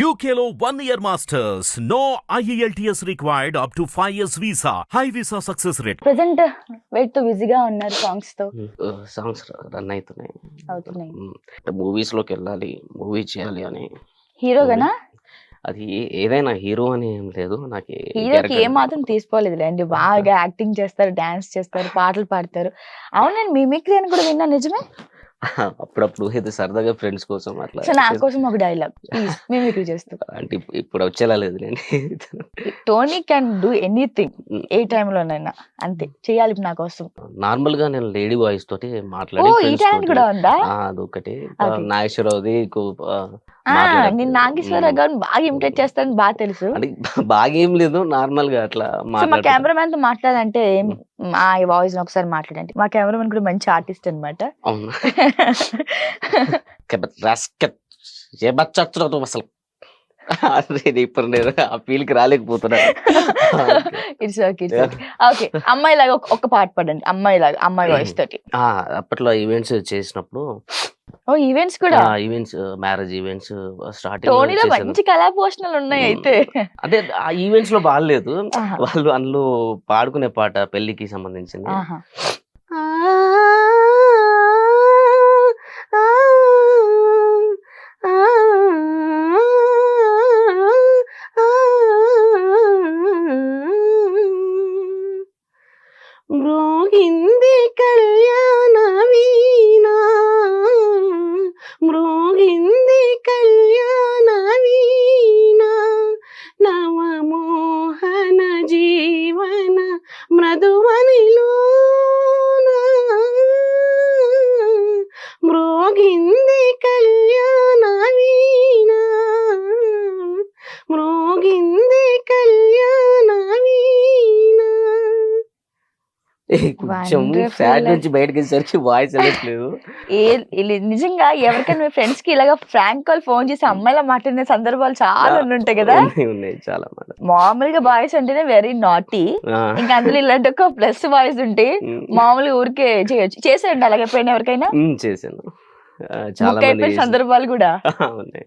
One year masters. No E IELTS required up to 5 years visa. High visa success rate. Present వెయిట్తో బిజీగా ఉన్నారు సాంగ్స్తో. Songs run అవుతున్నాయి. అవుతున్నాయి. మూవీస్లోకి వెళ్ళాలి movie చేయాలి అని. హీరోగానా అది ఏ- ఏదైనా హీరో అని ఏం లేదు. నాకు హీరోకి ఏం మాత్రం తీసుకోలేదు అండి. బాగా యాక్టింగ్ చేస్తారు డాన్స్ చేస్తారు పాటలు పాడతారు. అవును నేను మిమిక్రీ అని కూడా విన్నా నిజమే? అప్పుడప్పుడు ఇది సరదాగా ఫ్రెండ్స్ కోసం అట్లా సో నా. కోసం ఒక డైలాగ్ ప్లీజ్ మిమిక్రీ చేస్తూ. అంటే ఇప్పు- ఇప్పుడు వచ్చేలా లేదు నేను. టోనీ క్యాన్ డూ ఎనీథింగ్ ఏ టైంలోనైనా అంతే చేయాలి నా కోసం. నార్మల్గా నేను లేడీ వాయిస్ తోటి ఓ మాట్లాడి ఈ friends టాలెంట్ కూడా ఉందా? అదొకటి అది. నాగేశ్వరరావుది. నేను నాగేశ్వరరావు గారిని బాగా ఇమిటేట్ చేస్తానని బాగా తెలుసు. అంటే బాగా ఏం లేదు నార్మల్గా అట్లా మా. కెమెరామెన్తో మాట్లాడంటే మా వాయిస్ ఒకసారి మాట్లాడండి. మా కెమెరామెన్ కూడా మంచి ఆర్టిస్ట్ అనమాట అవును? రాస్కెట్ ఏ బచ్చొచ్చు అసలు అరే ఇప్పుడు నేను ఆ ఫీల్కి రాలేకపోతున్నా. It's okay it's okay okay అమ్మాయి లాగా ఒక- పాట పాడండి. అమ్మాయి లాగా అమ్మాయి వాయిస్ తోటి. ఆ, అప్పట్లో ఈవెంట్స్ చేసినప్పుడు ఓ ఈవెంట్స్ కూడా? ఈవెంట్స్ మ్యారేజ్ ఈవెంట్స్ టోనీలో స్టార్టింగ్ మంచి కళా పోషణలు ఉన్నాయి అయితే. అదే ఆ ఈవెంట్స్లో బాగాలేదు. వాళ్ళు అందులో పాడుకునే పాట పెళ్ళికి సంబంధించింది. 我给你 కొంచెం. ఫ్యాట్ నుంచి బయటకు వచ్చేసరికి వాయిస్ వెళ్ళట్లేదు నిజంగా ఎవరికైనా మీ ఫ్రెండ్స్కి ఇలాగా ఫ్రాంక్ కాల్ ఫోన్ చేసి అమ్మాయిలా మాట్లాడిన సందర్భాలు చాలా ఉంటాయి కదా. ఉన్నాయి, చాలా మామూలుగా బాయ్స్ అంటేనే వెరీ నాటీ. ఇంకా అందులో ఇలాంటి ఒక ప్లస్ బాయ్స్ ఉంటే. మామూలుగా ఊరికే చేయొచ్చు. చేసేయండి అలాగే ఎప్పుడైనా ఎవరికైనా? చేశాను. చాలా సందర్భాలు కూడా. ఉన్నాయి.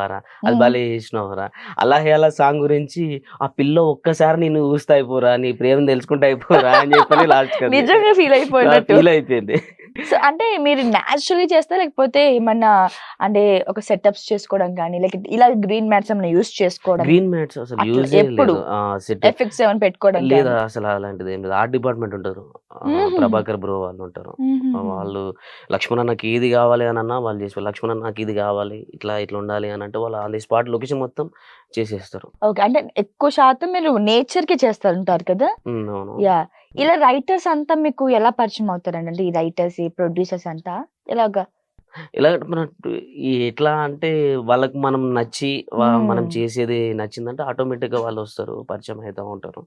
పెట్టావారా అది. భలే చేసినవరా. అలా అలా సాంగ్ గురించి ఆ పిల్ల ఒక్కసారి నేను చూస్తా అయిపోరా నీ ప్రేమ తెలుసుకుంటా అయిపోరా అని చెప్పని లాస్ట్ నిజంగా ఫీల్ అయిపోయినట్టు. ఫీల్ అయిపోయింది. సో అంటే మీరు న్యాచురల్ చేస్తా లేకపోతే ఏమన్నా అంటే ఒక సెటప్స్ చేసుకోవడం కానీ లేక ఇలా గ్రీన్ మ్యాట్స్ ఏమైనా యూస్ చేసుకోవడం? గ్రీన్ మ్యాట్స్ అసలు యూజ్ ఎప్పుడు? ఎఫెక్ట్స్ ఏమైనా పెట్టుకోవడం లేదా అసలు అలాంటిది ఏం లేదు. ఆర్ట్ డిపార్ట్మెంట్ ఉంటారు. ప్రభాకర్ బ్రో వాళ్ళు ఉంటారు. వాళ్ళు లక్ష్మణ నాకు ఇది కావాలి అని అన్నా వాళ్ళు చేసి లక్ష్మణ నాకు ఇది కావాలి ఇట్లా ఇట్లా ఉండాలి అని అంటే వాళ్ళు ఆన్ ది స్పాట్ లొకేషన్ మొత్తం చేసేస్తారు. ఓకే. అంటే ఎక్కువ శాతం మీరు నేచర్కి చేస్తూ ఉంటారు కదా? యా ఇలా రైటర్స్ అంతా మీకు ఎలా పరిచయం అవుతారండి? అంటే ఈ రైటర్స్ ఈ ప్రొడ్యూసర్స్ అంతా ఎలాగా? ఎలా మన ఎట్లా అంటే వాళ్ళకి మనం నచ్చి వా- మనం మ్మ్. చేసేది నచ్చిందంటే ఆటోమేటిక్గా వాళ్ళు వస్తారు పరిచయం అవుతూ ఉంటారు.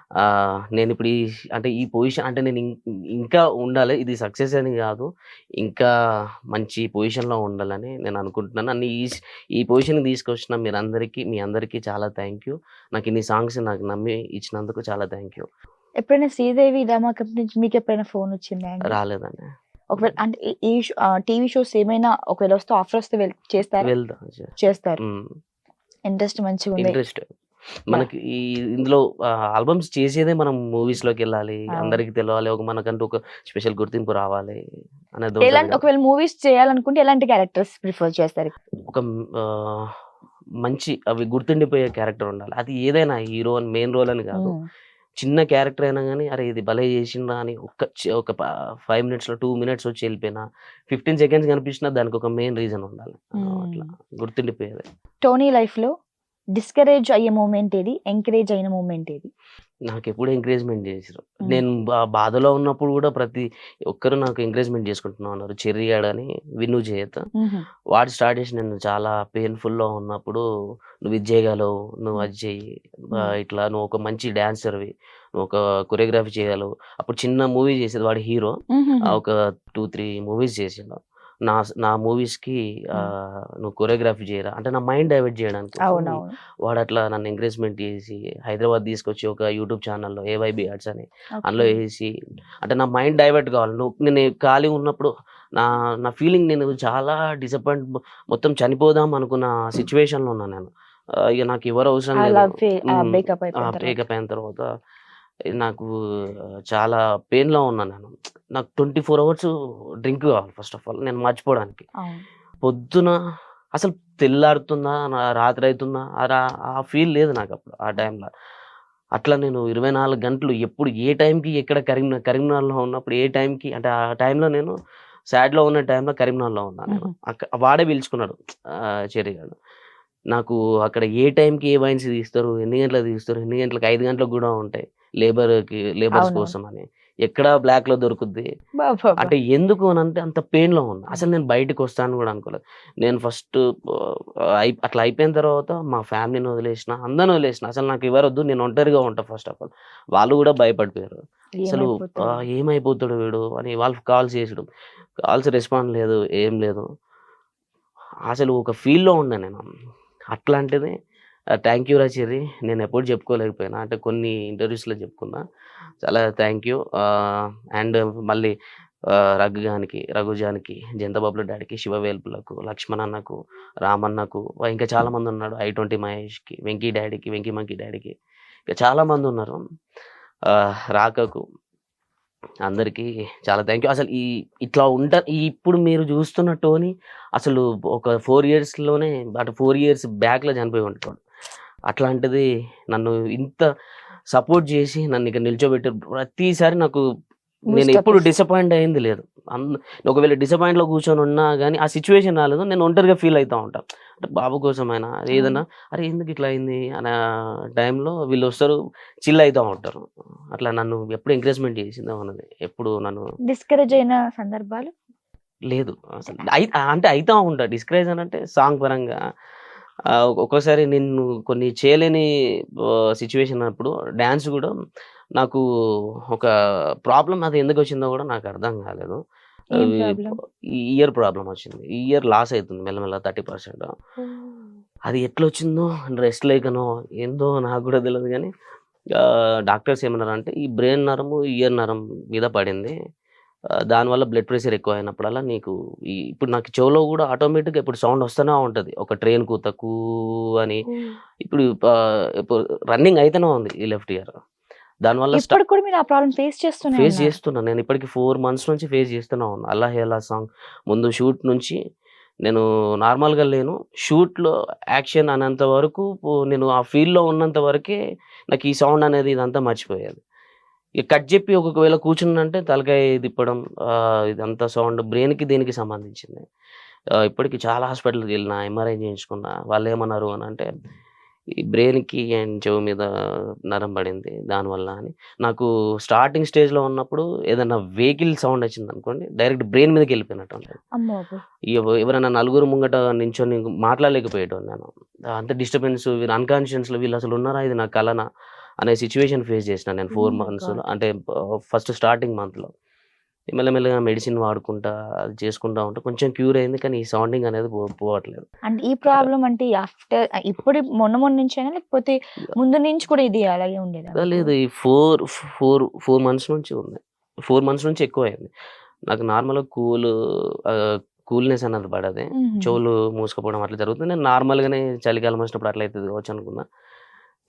నేను ఇప్పుడు ఈ అంటే ఈ పొజిషన్ అంటే నేను ఇంకా ఉండాలి. ఇది సక్సెస్ అని కాదు. ఇంకా మంచి పొజిషన్లో ఉండాలని నేను అనుకుంటున్నాను. అన్ని ఈ ఈ పొజిషన్కి తీసుకొచ్చిన మీరందరికీ మీ అందరికీ చాలా థ్యాంక్ యూ. నాకు ఇన్ని సాంగ్స్ నాకు నమ్మి ఇచ్చినందుకు చాలా థ్యాంక్ యూ. ఎప్పుడైనా శ్రీదేవి డ్రామా కంపెనీ నుంచి మీకు ఎప్పుడైనా ఫోన్ వచ్చిందా రాలేదండి. ఒకవేళ అంటే ఈ- టీవీ షోస్ ఏమైనా ఒకవేళ వస్తే ఆఫర్ వస్తే చేస్తారా? చేస్తారు. ఇంట్రెస్ట్ మంచిగా ఉంది ఇంట్రెస్ట్. మనకి ఈ ఇందులో ఆల్బమ్స్ చేసేదే మనం మూవీస్లోకి వెళ్ళాలి. అందరికి తెలవాలి ఒక మనకంటూ ఒక స్పెషల్ గుర్తింపు రావాలి అనేది ఎలాంటి. ఒకవేళ మూవీస్ చేయాలనుకుంటే ఎలాంటి క్యారెక్టర్స్ ప్రిఫర్ చేస్తారు ఒక మంచి అవి గుర్తుండిపోయే క్యారెక్టర్ ఉండాలి అది ఏదైనా హీరో అని మెయిన్ రోల్ అని కాదు. చిన్న క్యారెక్టర్ అయినా కానీ అరే ఇది భలే చేసిండ్రా అని ఒక చి- ఒక ఫైవ్ మినిట్స్లో టూ మినిట్స్ వచ్చి వెళ్ళిపోయినా ఫిఫ్టీన్ సెకండ్స్ కనిపించినా దానికి ఒక మెయిన్ రీజన్ ఉండాలి. అట్లా గుర్తుండిపోయేది టోనీ లైఫ్లో డిస్కరేజ్ అయ్యే మూమెంట్ ఏది? ఎంకరేజ్ అయిన మూమెంట్ ఏది? నాకు ఎప్పుడు ఎంకరేజ్మెంట్ చేసారు. నేను బాధలో ఉన్నప్పుడు కూడా ప్రతి ఒక్కరు నాకు ఎంకరేజ్మెంట్ చేసుకుంటున్నా ఉన్నారు చెర్రీ అని విను చేయత మ్మ్. వాడు స్టార్ట్ చేసి నేను చాలా పెయిన్ఫుల్లో ఉన్నప్పుడు నువ్వు ఇది చేయగలవు నువ్వు అది మ్మ్. ఇట్లా నువ్వు ఒక మంచి డాన్సర్వి నువ్వు ఒక కొరియోగ్రఫీ చేయగలవు. అప్పుడు చిన్న మూవీ చేసేది వాడు హీరో. ఒక టూ త్రీ మూవీస్ చేసిండు. నా నా మూవీస్కి నువ్వు కొరియోగ్రఫీ చేయరా? అంటే నా మైండ్ డైవర్ట్ చేయడానికి. వాడు అట్లా నన్ను ఎంకరేజ్మెంట్ చేసి హైదరాబాద్ తీసుకొచ్చి ఒక యూట్యూబ్ ఛానల్లో ఏవైబి ఆర్ట్స్ అని. అందులో వేసి అంటే నా మైండ్ డైవర్ట్ కావాలి. నువ్వు నేను ఖాళీ ఉన్నప్పుడు నా నా ఫీలింగ్ నేను చాలా డిసప్పాయింట్ మొత్తం చనిపోదాం అనుకున్న సిచ్యువేషన్లో ఉన్నాను నేను. ఇక నాకు ఎవరు అవసరం లేదు. బ్రేకప్ అయిన తర్వాత నాకు చాలా పెయిన్లో ఉన్నాను నేను. నాకు ట్వంటీ ఫోర్ అవర్స్ డ్రింక్ కావాలి ఫస్ట్ ఆఫ్ ఆల్ నేను మర్చిపోవడానికి. పొద్దున అసలు తెల్లారుతుందా నా రాత్రి అవుతుందా ఆ ఫీల్ లేదు నాకు అప్పుడు ఆ టైంలో అట్లా నేను ఇరవై నాలుగు గంటలు ఎప్పుడు ఏ టైంకి ఎక్కడ కరీంనగర్ కరీంనగర్లో ఉన్నప్పుడు ఏ టైంకి అంటే ఆ టైంలో నేను సాడ్లో ఉన్న టైంలో కరీంనగర్లో ఉన్నాను నేను. మ్మ్. అక్క వాడే పిలుచుకున్నాడు చెర్రీ గారు నాకు అక్కడ ఏ టైంకి ఏ వైన్స్ తీస్తారు ఎన్ని గంటలకు తీస్తారు ఎన్ని గంటలకు ఐదు గంటలకు కూడా ఉంటాయి. లేబర్కి లేబర్స్. కోసం అని ఎక్కడ బ్లాక్లో దొరుకుద్ది. అంటే ఎందుకు అని అంటే అంత పెయిన్లో ఉన్నా అసలు నేను బయటకు వస్తాను కూడా అనుకోలేదు. నేను ఫస్ట్ అట్లా అయిపోయిన తర్వాత మా ఫ్యామిలీని వదిలేసిన అందరిని వదిలేసిన అసలు నాకు ఎవరొద్దు నేను ఒంటరిగా ఉంటా ఫస్ట్ ఆఫ్ ఆల్. వాళ్ళు కూడా భయపడిపోయారు. అసలు ఏమైపోతాడు? వీడు అని వాళ్ళు కాల్స్ చేసడం. కాల్స్ రెస్పాండ్ లేదు ఏం లేదు. అసలు ఒక ఫీల్లో ఉన్నా నేను. అట్లాంటిది థ్యాంక్ యూ రాచిర్రి నేను ఎప్పుడు చెప్పుకోలేకపోయినా. అంటే కొన్ని ఇంటర్వ్యూస్లో చెప్పుకున్నా. చాలా థ్యాంక్ యూ అండ్ మళ్ళీ రఘుగానికి రఘుజానికి జంతబాబుల డాడీకి శివవేల్పులకు లక్ష్మణ్ అన్నకు రామన్నకు ఇంకా చాలామంది ఉన్నాడు ఐ ట్వంటీ మహేష్కి వెంకీ డాడీకి వెంకీ మంకీ డాడీకి. ఇంకా చాలామంది ఉన్నారు. రాకకు అందరికీ చాలా థ్యాంక్ యూ అసలు ఈ ఇట్లా ఉంట ఈ ఇప్పుడు మీరు చూస్తున్న టోని అసలు ఒక ఫోర్ ఇయర్స్లోనే అటు ఫోర్ ఇయర్స్ బ్యాక్లో చనిపోయి ఉంటాడు. అట్లాంటిది నన్ను ఇంత సపోర్ట్ చేసి నన్ను ఇక నిల్చోబెట్టారు. ప్రతిసారి నాకు నేను ఎప్పుడు. డిసప్పాయింట్ అయింది లేదు. అంద ఒకవేళ డిసప్పాయింట్లో కూర్చొని ఉన్నా కానీ ఆ సిచ్యువేషన్ రాలేదు. నేను ఒంటరిగా ఫీల్ అవుతా ఉంటాను అంటే బాబు కోసమైనా ఏదైనా అరే ఎందుకు ఇట్లా అయింది? అనే టైంలో వీళ్ళు వస్తారు చిల్ అవుతూ ఉంటారు. అట్లా నన్ను ఎప్పుడు ఎంకరేజ్మెంట్ చేసిందో అన్నది. ఎప్పుడు నన్ను డిస్కరేజ్ అయిన సందర్భాలు? లేదు. అంటే అవుతా ఉంటా. డిస్కరేజ్ అని అంటే సాంగ్ పరంగా ఒక్కోసారి నేను కొన్ని చేయలేని సిచ్యువేషన్ అప్పుడు డ్యాన్స్ కూడా నాకు ఒక ప్రాబ్లం అది ఎందుకు వచ్చిందో కూడా నాకు అర్థం కాలేదు? ఈ ఇయర్ ప్రాబ్లం వచ్చింది. ఈ ఇయర్ లాస్ అవుతుంది మెల్లమెల్ల థర్టీ పర్సెంట్. అది ఎట్లా వచ్చిందో రెస్ట్ లేకనో ఏందో నాకు కూడా తెలియదు కానీ డాక్టర్స్ ఏమన్నారు అంటే ఈ బ్రెయిన్ నరము ఇయర్ నరం మీద పడింది. దానివల్ల బ్లడ్ ప్రెషర్ ఎక్కువ అయినప్పుడల్లా నీకు ఈ ఇప్పుడు నాకు చెవులో కూడా ఆటోమేటిక్గా ఇప్పుడు సౌండ్ వస్తూనే ఉంటుంది. ఒక ట్రైన్ కూత కూ అని. ఇప్పుడు ఇప్పుడు రన్నింగ్ అయితేనే ఉంది ఈ లెఫ్ట్ ఇయర్ దానివల్ల కూడా మీరు ఆ ప్రాబ్లం ఫేస్ చేస్తూనే ఫేస్ ఉన్నారు. చేస్తున్నా. నేను ఇప్పటికి ఫోర్ మంత్స్ నుంచి ఫేస్ చేస్తూనే ఉన్నా. అల్లా హేలా సాంగ్ ముందు షూట్ నుంచి నేను నార్మల్గా లేను. షూట్లో యాక్షన్ అనేంత వరకు నేను ఆ ఫీల్డ్లో ఉన్నంత వరకే నాకు ఈ సౌండ్ అనేది ఇదంతా మర్చిపోయేది. ఇక కట్ చెప్పి ఒకవేళ కూర్చున్నంటే తలకాయ తిప్పడం ఇదంతా సౌండ్ బ్రెయిన్కి దీనికి సంబంధించింది. ఇప్పటికి చాలా హాస్పిటల్కి వెళ్ళిన ఎంఆర్ఐ చేయించుకున్నా వాళ్ళు ఏమన్నారు అని అంటే ఈ బ్రెయిన్కి అండ్ చెవు మీద నరం పడింది దానివల్ల అని. నాకు స్టార్టింగ్ స్టేజ్లో ఉన్నప్పుడు ఏదైనా వెహికల్ సౌండ్ వచ్చింది అనుకోండి డైరెక్ట్ బ్రెయిన్ మీదకి వెళ్ళిపోయినట్టు ఉంటుంది. ఎవరైనా నలుగురు ముంగట నించొని మాట్లాడలేకపోయేటోను నేను. అంత డిస్టర్బెన్స్ వీళ్ళు అన్కాన్షియస్లో వీళ్ళు అసలు ఉన్నారా? ఇది నా కలనా? అనే సిచ్యువేషన్ ఫేస్ చేసిన నేను ఫోర్ మంత్స్లో. అంటే ఫస్ట్ స్టార్టింగ్ మంత్లో మెల్లమెల్లగా మెడిసిన్ వాడుకుంటా అది చేసుకుంటా ఉంటే కొంచెం క్యూర్ అయింది కానీ ఈ సౌండింగ్ అనేది పోవట్లేదు అంటే ఈ ప్రాబ్లం అంటే ఆఫ్టర్ ఇప్పుడు మొన్న మొన్న నుంచేనా లేకపోతే ముందు నుంచి కూడా ఇది అలాగే ఉండేది లేదు ఈ ఫోర్ ఫోర్ ఫోర్ మంత్స్ నుంచి ఉంది ఫోర్ మంత్స్ నుంచి ఎక్కువ అయింది నాకు నార్మల్‌గా కూల్ కూల్‌నెస్ అన్నది పడది. చెవులు మూసుకుపోవడం అట్లా జరుగుతుంది. నేను నార్మల్‌గానే చలికాలం వచ్చినప్పుడు అట్లా అయితది కావచ్చు అనుకున్నా.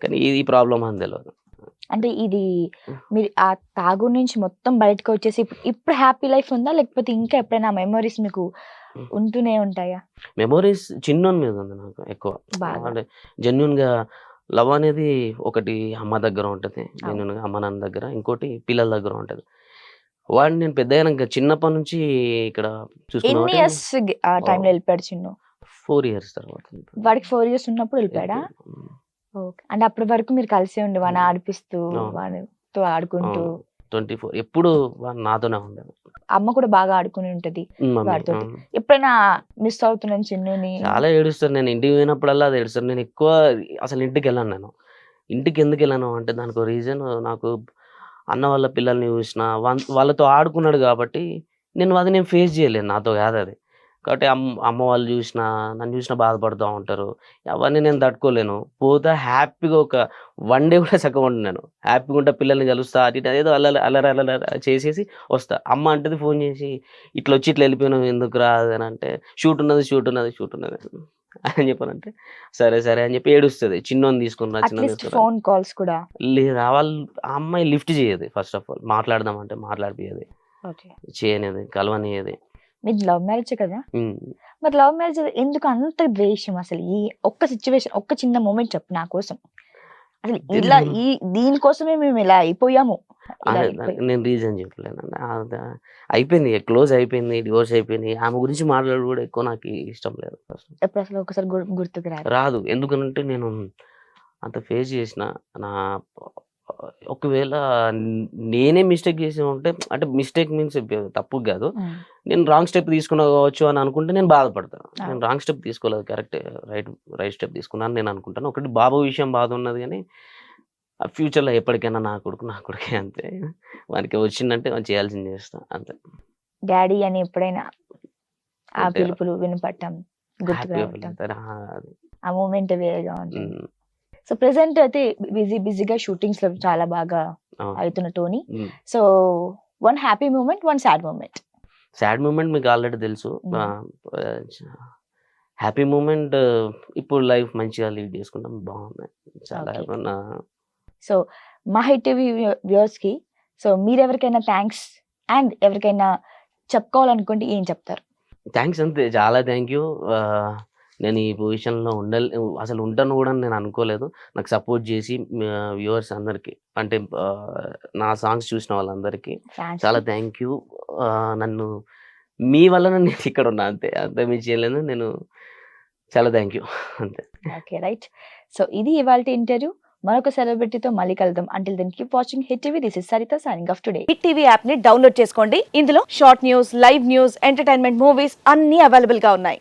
కానీ ఈ ప్రాబ్లమ్ అని తెలవదు. అంటే ఇది మీరు ఆ తాగుడు నుంచి మొత్తం బయటకొచ్చేసి ఇప్పుడు ఇప్పుడు హ్యాపీ లైఫ్ ఉందా? లేకపోతే ఇంకా ఎప్పుడైనా మెమోరీస్ మీకు. ఉంటూనే ఉంటాయా? మెమోరీస్ చిన్నోని మీద ఉంది నాకు ఎక్కువ. అంటే జెన్యూన్‌గా లవ్ అనేది ఒకటి అమ్మ దగ్గర ఉంటది. అవును. జెన్యూన్‌గా అమ్మ, నాన్న దగ్గర. ఇంకోటి పిల్లల దగ్గర ఉంటది. వాడిని నేను పెద్దగైనంక చిన్నప్పటి నుంచి ఇక్కడ చూసుకున్నా ఎన్ని కాబట్టి ఇయర్స్ ఆ టైంలో! వెళ్ళిపోయాడు చిన్ను? 4 ఇయర్స్ తర్వాత. వాడికి 4 ఇయర్స్ ఉన్నప్పుడు వెళ్ళిపోయాడా? అంటే అప్పటి వరకు మీరు కలిసే ఉండి వాడిని. ఆడిపిస్తూ. వాడితో ఆడుకుంటూ అవును. 24 ఎప్పుడు నాతోనే ఉండేది. అమ్మ కూడా బాగా ఆడుకుని ఉంటది. అవును. ఎప్పుడైనా మిస్ అవుతున్నాను చిన్నుని? చాలా ఏడుస్తాను. నేను ఇంటికి పోయినప్పుడల్లా అది ఏడుస్తాను. నేను ఎక్కువ అసలు ఇంటికెళ్ళను నేను. ఇంటికి ఎందుకెళ్ళను అంటే దానికో రీజన్ నాకు అన్న వాళ్ళ పిల్లల్ని చూసినా వాళ్ళతో ఆడుకున్నాడు కాబట్టి నేను అది నేను ఫేస్ చేయలేను. నాతో కాదది. కాబట్టి అమ్ అమ్మ వాళ్ళు చూసినా, నన్ను చూసినా బాధపడుతా ఉంటారు. అవన్నీ నేను తట్టుకోలేను. పోతా హ్యాపీగా ఒక వన్ డే కూడా సక్కగా ఉండను నేను. హ్యాపీగా ఉంటా పిల్లల్ని కలుస్తా అటు ఇటు అదేదో అల్లరి అల్లరి అల్లరి చేసేసి వస్తా. అమ్మ అంటది ఫోన్ చేసి ఇట్లా వచ్చి ఇట్లా వెళ్ళిపోయినావు ఎందుకురా అది అని అంటే షూట్ ఉన్నది, షూట్ ఉన్నది, షూట్ ఉన్నది అని చెప్పానంటే సరే సరే అని చెప్పి ఏడుస్తది. చిన్నోని తీసుకొని రా, చిన్నోని అట్లీస్ట్ తీసుకొని రా. ఫోన్ కాల్స్ కూడా. లేదా వాళ్ళు ఆ అమ్మాయి లిఫ్ట్ చేయదు ఫస్ట్ ఆఫ్ ఆల్. మాట్లాడదామంటే మాట్లాడిపియది. ఓకే. చేయనిది, కలవనియది. మీది లవ్ మ్యారేజే కదా? మరి లవ్ మ్యారేజ్ ఎందుకు అంత ద్వేషం అసలు? ఈ ఒక్క సిట్యుయేషన్ ఒక్క చిన్న మూమెంట్ చెప్పు నా కోసం. అసలు ఇలా. ఈ దీనికోసమే మేము ఇలా అయిపోయాము. నేను రీజన్ చెప్పలేనండి. అద అయిపోయింది. క్లోజ్ అయిపోయింది. డివోర్స్ అయిపోయింది. ఆమె గురించి మాట్లాడడం కూడా ఎక్కువ నాకు ఇష్టం లేదు. ఎప్పుడు అసలు ఒకసారి గుర్తుకు రాదు. రాదు. ఎందుకనంటే నేను అంత ఫేస్ చేసిన నా ఒకవేళ నేనే మిస్టేక్ చేసి ఉంటే అంటే మిస్టేక్ మీన్స్ తప్పు కాదు. నేను రాంగ్ స్టెప్ తీసుకున్నా కావచ్చు అని అనుకుంటే నేను బాధపడతాను. నేను. రాంగ్ స్టెప్ తీసుకోలేదు. కరెక్టే రైట్ రైట్ స్టెప్ తీసుకున్నాను నేను అనుకుంటాను. ఒకటి బాబు విషయం బాధ ఉన్నది కానీ ఆ ఫ్యూచర్‌లో ఎప్పటికైనా నా కొడుకు నా కొడుకే అంతే. వానికి వచ్చిందంటే వాడు చేయాల్సింది చేస్తా అంతే. డ్యాడీ అని ఎప్పుడైనా ఆ పిలుపులు వినపడటం. ఆ మూమెంట్ వేరేగా ఉంటుంది. సో ప్రెజెంట్ అయితే బిజీ బిజీగా షూటింగ్స్‌లో చాలా బాగా. అవుతున్న Tony. So one happy moment, one sad moment. Sad moment మీకు ఆల్రెడీ తెలుసు. హ్యాపీ మూమెంట్ ఇప్పుడు లైఫ్ మంచిగా లీడ్ చేసుకుంటాం బాగుంది. చాలా సో మా హిట్ టీవీ వ్య వ్యూవర్స్‌కి సో మీరెవరికైనా థాంక్స్ అండ్ ఎవరికైనా చెప్పుకోవాలనుకుంటే ఏం చెప్తారు? థాంక్స్ అంతే. చాలా థాంక్ యూ. నేను ఈ పొజిషన్‌లో ఉండలే అసలు ఉంటాను కూడా నేను అనుకోలేదు. నాకు సపోర్ట్ చేసి వ్యూవర్స్ అందరికి అంటే నా సాంగ్స్ చూసిన వాళ్ళందరికీ? చాలా థాంక్ యూ. నన్ను మీ వల్లనే నేను ఇక్కడ ఉన్నా అంతే. అంతకు మించి ఏం లేదు. నేను చాలా థాంక్ యూ. అంతే. ఓకే. రైట్. సో ఇది ఇవాల్టి ఇంటర్వ్యూ. మరొక సెలబ్రిటీతో మళ్ళీ కలుద్దాం. Until then keep watching Hit TV. This is Sarita signing off today. Hit TV యాప్ని డౌన్లోడ్ చేసుకోండి ఇందులో short news live news entertainment movies అన్ని అవైలబుల్గా ఉన్నాయి